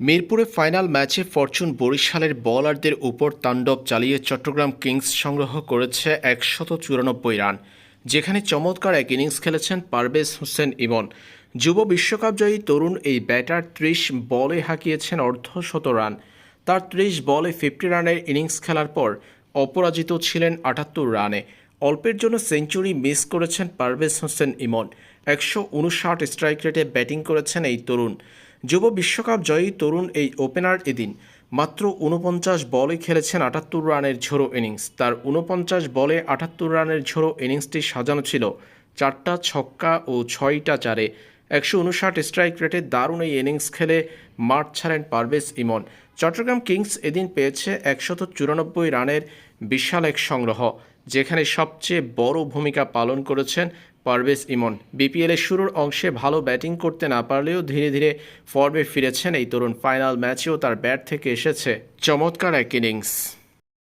মিরপুরে ফাইনাল ম্যাচে ফরচুন বরিশালের বলারদের উপর তাণ্ডব চালিয়ে চট্টগ্রাম কিংস সংগ্রহ করেছে একশত চুরানব্বই রান, যেখানে চমৎকার এক ইনিংস খেলেছেন পারভেজ হোসেন ইমন। যুব বিশ্বকাপজয়ী তরুণ এই ব্যাটার ত্রিশ বলে হাঁকিয়েছেন অর্ধশত রান। তার ত্রিশ বলে ফিফটি রানের ইনিংস খেলার পর অপরাজিত ছিলেন আটাত্তর রানে। অল্পের জন্য সেঞ্চুরি মিস করেছেন পারভেজ হোসেন ইমন। একশো উনষাট স্ট্রাইক রেটে ব্যাটিং করেছেন এই তরুণ। যুব বিশ্বকাপ জয়ী তরুণ এই ওপেনার এদিন। মাত্র উনপঞ্চাশ বলে খেলেছেন আটাত্তর রানের ঝোড়ো ইনিংস। তার উনপঞ্চাশ বলে আটাত্তর রানের ঝোড়ো ইনিংসটি সাজানো ছিল। চারটা ছক্কা ও ছয়টা চারে একশো উনষাট স্ট্রাইক রেটে দারুণ এই ইনিংস খেলে মাঠ ছাড়েন পারভেজ ইমন। চট্টগ্রাম কিংস এদিন পেয়েছে একশত চুরানব্বই রানের বিশাল এক সংগ্রহ, যেখানে সবচেয়ে বড় ভূমিকা পালন করেছেন পারভেজ ইমন। বিপিএলের শুরুর অংশে ভালো ব্যাটিং করতে না পারলেও ধীরে ধীরে ফর্মে ফিরেছেন এই তরুণ। ফাইনাল ম্যাচেও তার ব্যাট থেকে এসেছে চমৎকার এক ইনিংস।